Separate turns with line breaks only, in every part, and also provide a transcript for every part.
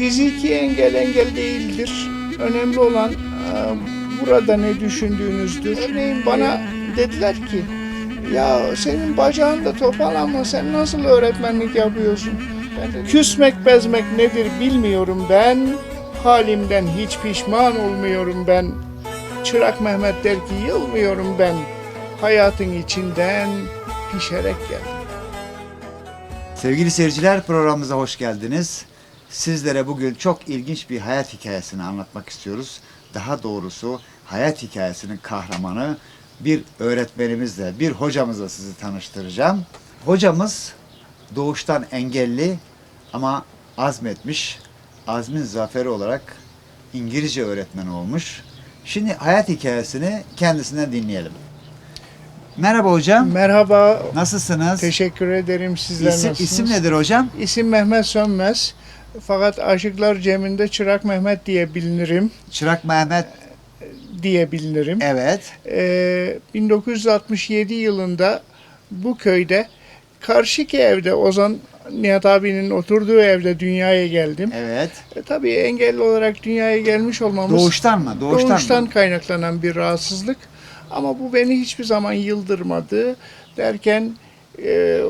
Fiziki engel engel değildir. Önemli olan e, burada ne düşündüğünüzdür. Örneğin bana dediler ki ya senin bacağın da topal ama sen nasıl öğretmenlik yapıyorsun? Ben dedim, Küsmek bezmek nedir bilmiyorum ben. Halimden hiç pişman olmuyorum ben. Çırak Mehmet der ki yılmıyorum ben. Hayatın içinden pişerek geldim.
Sevgili seyirciler programımıza hoş geldiniz. Sizlere bugün çok ilginç bir hayat hikayesini anlatmak istiyoruz. Daha doğrusu hayat hikayesinin kahramanı bir öğretmenimizle, bir hocamızla sizi tanıştıracağım. Hocamız doğuştan engelli ama azmetmiş, azmin zaferi olarak İngilizce öğretmeni olmuş. Şimdi hayat hikayesini kendisinden dinleyelim. Merhaba hocam.
Merhaba,
Nasılsınız?
teşekkür ederim sizler
İsim,
nasılsınız?
isim nedir hocam?
İsim Mehmet Sönmez. Fakat Aşıklar Cem'inde Çırak Mehmet diye bilinirim.
Çırak Mehmet.
Diye bilinirim.
Evet.
Ee, 1967 yılında bu köyde karşıki evde Ozan Nihat abinin oturduğu evde dünyaya geldim.
Evet.
E, tabii engelli olarak dünyaya gelmiş olmamız
Doğuştan mı? Doğuştan,
doğuştan
mı?
kaynaklanan bir rahatsızlık. Ama bu beni hiçbir zaman yıldırmadı derken e,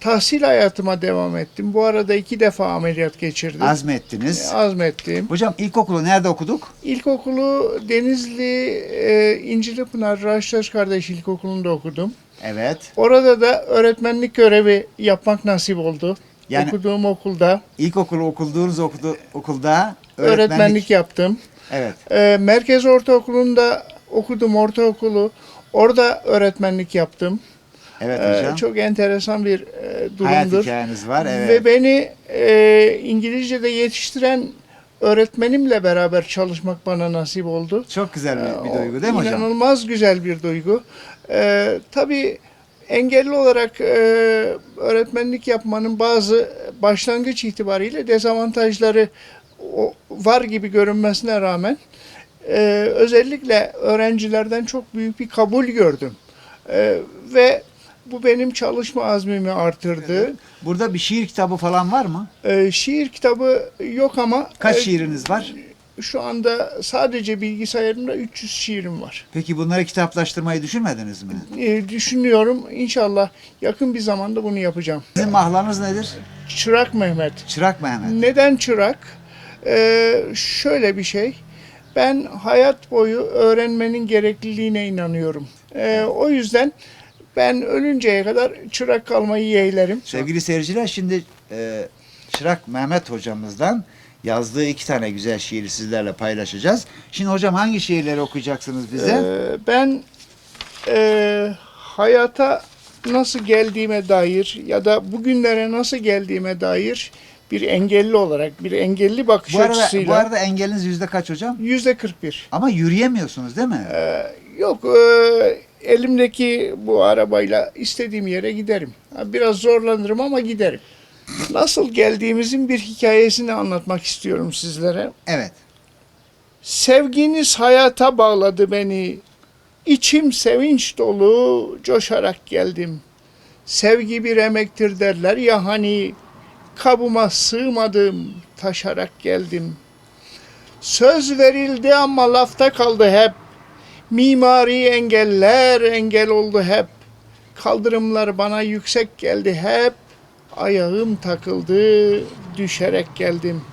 tahsil hayatıma devam ettim. Bu arada iki defa ameliyat geçirdim.
Azmettiniz.
E, azmettim.
Hocam ilkokulu nerede okuduk?
İlkokulu Denizli e, İncilipınar Raştaş Kardeş İlkokulu'nda okudum.
Evet.
Orada da öğretmenlik görevi yapmak nasip oldu.
Yani-
Okuduğum okulda
İlkokulu okuduğunuz okudu, okulda
öğretmenlik,
öğretmenlik.
yaptım.
Evet.
E, Merkez Ortaokulu'nda okudum ortaokulu. Orada öğretmenlik yaptım.
Evet
E,
hocam.
çok enteresan bir e,
Hayat
durumdur.
hikayeniz var. Evet.
Ve beni e, İngilizce'de yetiştiren öğretmenimle beraber çalışmak bana nasip oldu.
Çok güzel bir, bir duygu değil mi hocam?
İnanılmaz güzel bir duygu. Ee, tabii engelli olarak e, öğretmenlik yapmanın bazı başlangıç itibariyle dezavantajları var gibi görünmesine rağmen e, özellikle öğrencilerden çok büyük bir kabul gördüm. E, ve bu benim çalışma azmimi artırdı.
Burada bir şiir kitabı falan var mı?
E, şiir kitabı yok ama
Kaç
e,
şiiriniz var?
şu anda sadece bilgisayarımda 300 şiirim var.
Peki bunları kitaplaştırmayı düşünmediniz mi?
E, düşünüyorum inşallah yakın bir zamanda bunu yapacağım.
Sizin mahlanız nedir?
Çırak Mehmet.
Çırak Mehmet.
Neden çırak? E, şöyle bir şey. Ben hayat boyu öğrenmenin gerekliliğine inanıyorum. E, o yüzden ben ölünceye kadar çırak kalmayı yeğlerim.
Sevgili seyirciler şimdi e, Çırak Mehmet hocamızdan yazdığı iki tane güzel şiiri sizlerle paylaşacağız. Şimdi hocam hangi şiirleri okuyacaksınız bize?
Ee, ben e, hayata nasıl geldiğime dair ya da bugünlere nasıl geldiğime dair bir engelli olarak, bir engelli bakış
bu arada bu
açısıyla
arada engeliniz yüzde kaç hocam?
yüzde 41.
Ama yürüyemiyorsunuz değil mi?
Ee, yok, e, elimdeki bu arabayla istediğim yere giderim. Biraz zorlanırım ama giderim. Nasıl geldiğimizin bir hikayesini anlatmak istiyorum sizlere.
Evet.
Sevginiz hayata bağladı beni. İçim sevinç dolu coşarak geldim. Sevgi bir emektir derler ya hani kabıma sığmadım taşarak geldim. Söz verildi ama lafta kaldı hep. Mimari engeller engel oldu hep. Kaldırımlar bana yüksek geldi hep. Ayağım takıldı düşerek geldim.''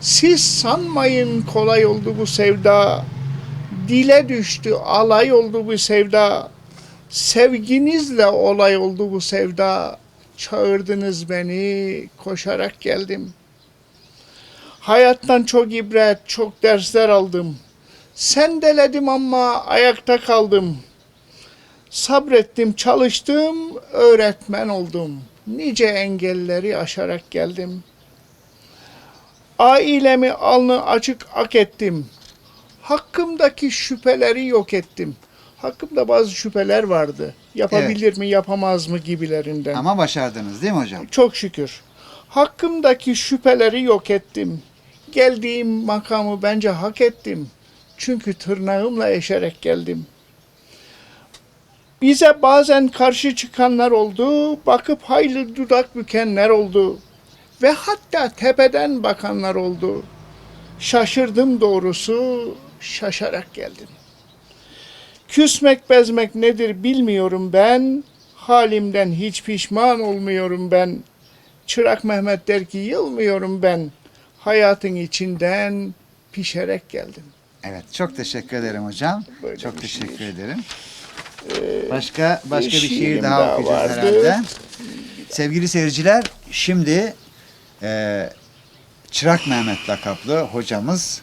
Siz sanmayın kolay oldu bu sevda. Dile düştü alay oldu bu sevda. Sevginizle olay oldu bu sevda. Çağırdınız beni, koşarak geldim. Hayattan çok ibret, çok dersler aldım. Sendeledim ama ayakta kaldım. Sabrettim, çalıştım, öğretmen oldum. Nice engelleri aşarak geldim.'' Ailemi alnı açık ak ettim. Hakkımdaki şüpheleri yok ettim. Hakkımda bazı şüpheler vardı. Yapabilir mi, yapamaz mı gibilerinden.
Ama başardınız değil mi hocam?
Çok şükür. Hakkımdaki şüpheleri yok ettim. Geldiğim makamı bence hak ettim. Çünkü tırnağımla eşerek geldim. Bize bazen karşı çıkanlar oldu, bakıp hayli dudak bükenler oldu. ve hatta tepeden bakanlar oldu. Şaşırdım doğrusu, şaşarak geldim. Küsmek bezmek nedir bilmiyorum ben, halimden hiç pişman olmuyorum ben. Çırak Mehmet der ki yılmıyorum ben, hayatın içinden pişerek geldim.
Evet, çok teşekkür ederim hocam.
Böyle
çok
bir
teşekkür
şiir.
ederim. Başka başka bir şiir
şiirim
daha,
daha
okuyacağız
vardı.
herhalde. Sevgili seyirciler, şimdi e, Çırak Mehmet lakaplı hocamız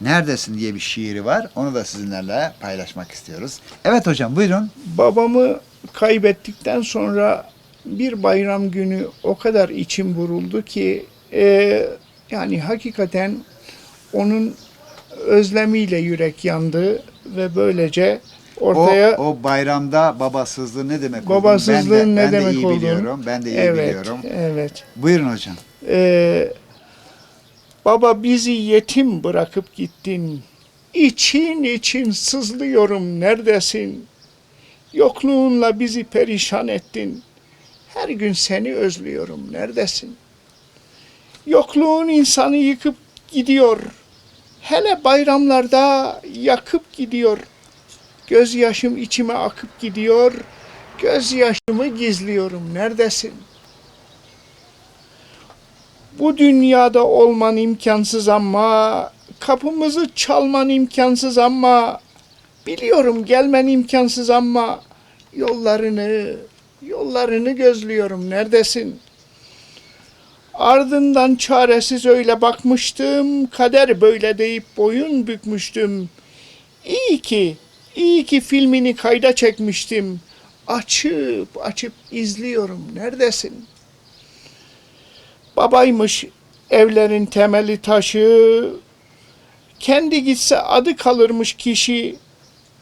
Neredesin diye bir şiiri var. Onu da sizinlerle paylaşmak istiyoruz. Evet hocam, buyurun.
Babamı kaybettikten sonra bir bayram günü o kadar içim vuruldu ki e, yani hakikaten onun özlemiyle yürek yandı ve böylece
O,
ortaya
o bayramda babasızlığı ne demek olduğunu
babasızlığın
ben de,
ne
ben de
demek
iyi
olduğunu
biliyorum. Ben de iyi
evet,
biliyorum.
evet.
Buyurun hocam.
Ee, baba bizi yetim bırakıp gittin. İçin için sızlıyorum neredesin? Yokluğunla bizi perişan ettin. Her gün seni özlüyorum neredesin? Yokluğun insanı yıkıp gidiyor. Hele bayramlarda yakıp gidiyor. Gözyaşım içime akıp gidiyor. Gözyaşımı gizliyorum neredesin? Bu dünyada olman imkansız ama kapımızı çalman imkansız ama biliyorum gelmen imkansız ama yollarını yollarını gözlüyorum neredesin? Ardından çaresiz öyle bakmıştım, kader böyle deyip boyun bükmüştüm. İyi ki, iyi ki filmini kayda çekmiştim. Açıp açıp izliyorum, neredesin? Babaymış evlerin temeli taşı, kendi gitse adı kalırmış kişi.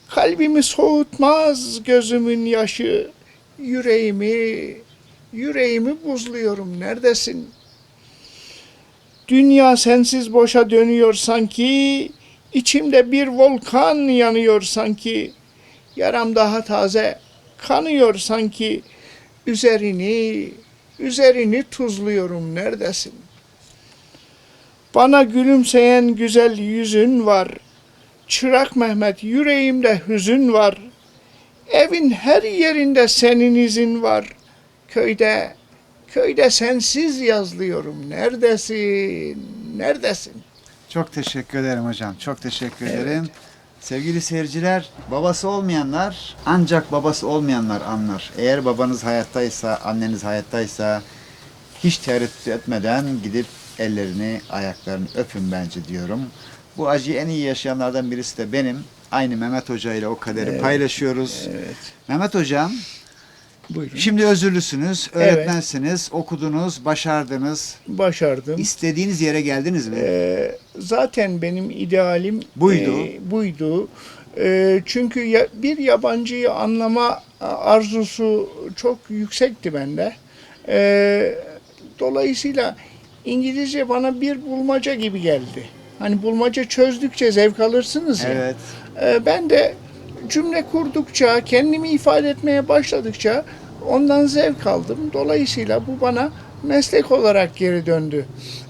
Kalbimi soğutmaz gözümün yaşı, yüreğimi, yüreğimi buzluyorum, neredesin? Dünya sensiz boşa dönüyor sanki, içimde bir volkan yanıyor sanki. Yaram daha taze, kanıyor sanki. Üzerini, üzerini tuzluyorum, neredesin? Bana gülümseyen güzel yüzün var. Çırak Mehmet yüreğimde hüzün var. Evin her yerinde senin izin var. Köyde, köyde sensiz yazlıyorum. Neredesin? Neredesin?
Çok teşekkür ederim hocam. Çok teşekkür ederim. Sevgili seyirciler, babası olmayanlar ancak babası olmayanlar anlar. Eğer babanız hayattaysa, anneniz hayattaysa hiç tereddüt etmeden gidip ellerini, ayaklarını öpün bence diyorum. Bu acıyı en iyi yaşayanlardan birisi de benim. Aynı Mehmet Hoca ile o kaderi
Evet.
paylaşıyoruz.
Evet.
Mehmet Hocam,
Buyurun.
şimdi özürlüsünüz,
Evet.
öğretmensiniz, okudunuz, başardınız.
Başardım.
İstediğiniz yere geldiniz mi?
Ee, zaten benim idealim
Buydu.
e, buydu. E, çünkü ya- bir yabancıyı anlama arzusu çok yüksekti bende. E, dolayısıyla İngilizce bana bir bulmaca gibi geldi. Hani bulmaca çözdükçe zevk alırsınız ya.
Evet.
E, ben de cümle kurdukça, kendimi ifade etmeye başladıkça ondan zevk aldım. Dolayısıyla bu bana meslek olarak geri döndü.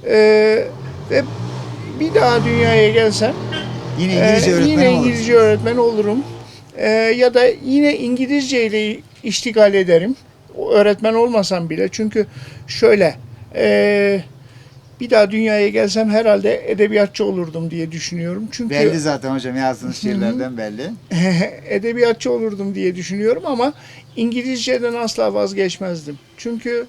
E, ve bir daha dünyaya gelsem
Yine
e,
İngilizce öğretmeni
yine
olursunuz.
İngilizce öğretmen olurum. E, ya da yine İngilizce ile iştigal ederim. Öğretmen olmasam bile. Çünkü şöyle e, bir daha dünyaya gelsem herhalde edebiyatçı olurdum diye düşünüyorum. Çünkü
Belli zaten hocam yazdığınız şiirlerden belli.
edebiyatçı olurdum diye düşünüyorum ama İngilizceden asla vazgeçmezdim. Çünkü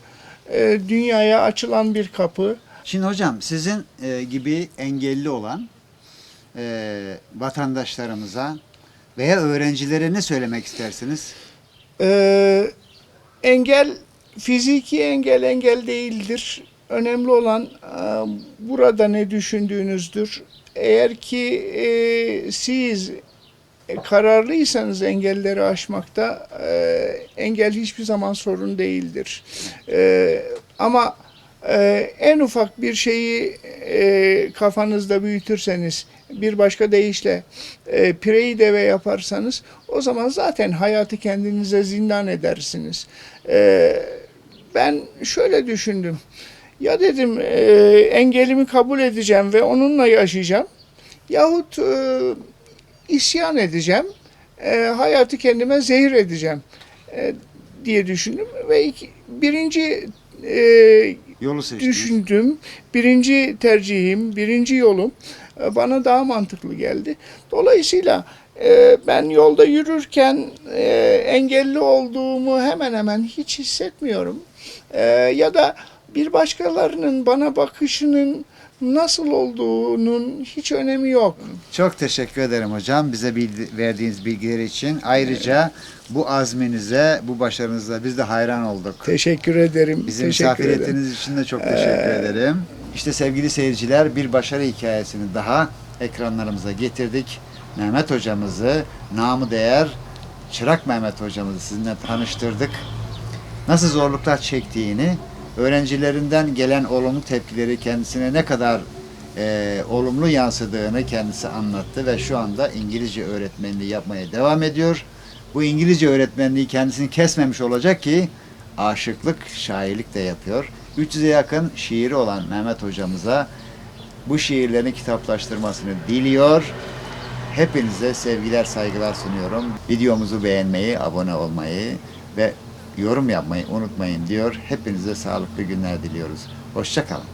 e, dünyaya açılan bir kapı.
Şimdi hocam sizin e, gibi engelli olan e, vatandaşlarımıza veya öğrencilere ne söylemek istersiniz?
E, engel, fiziki engel engel değildir. Önemli olan e, burada ne düşündüğünüzdür. Eğer ki e, siz e, kararlıysanız engelleri aşmakta engel hiçbir zaman sorun değildir. Ama en ufak bir şeyi kafanızda büyütürseniz bir başka deyişle e, pireyi deve yaparsanız o zaman zaten hayatı kendinize zindan edersiniz. E, ben şöyle düşündüm. Ya dedim e, engelimi kabul edeceğim ve onunla yaşayacağım. Yahut e, isyan edeceğim. E, hayatı kendime zehir edeceğim e, diye düşündüm. Ve iki, birinci e,
Yolu seçtiniz.
düşündüm. Birinci tercihim, birinci yolum e, bana daha mantıklı geldi. Dolayısıyla e, ben yolda yürürken e, engelli olduğumu hemen hemen hiç hissetmiyorum. E, Ya da bir başkalarının bana bakışının nasıl olduğunun hiç önemi yok.
Çok teşekkür ederim hocam bize bildi- verdiğiniz bilgiler için. Ayrıca bu azminize, bu başarınıza biz de hayran olduk.
Teşekkür ederim.
Bizi
teşekkür
misafir
ederim.
ettiğiniz için de çok teşekkür ederim. İşte sevgili seyirciler bir başarı hikayesini daha ekranlarımıza getirdik. Mehmet hocamızı, namı değer Çırak Mehmet hocamızı sizinle tanıştırdık. Nasıl zorluklar çektiğini, öğrencilerinden gelen olumlu tepkileri kendisine ne kadar e, olumlu yansıdığını kendisi anlattı ve şu anda İngilizce öğretmenliği yapmaya devam ediyor. Bu İngilizce öğretmenliği kendisini kesmemiş olacak ki aşıklık, şairlik de yapıyor. 300'e yakın şiiri olan Mehmet hocamıza bu şiirlerini kitaplaştırmasını diliyor. Hepinize sevgiler, saygılar sunuyorum. Videomuzu beğenmeyi, abone olmayı ve yorum yapmayı unutmayın diyor. Hepinize sağlıklı günler diliyoruz. Hoşçakalın.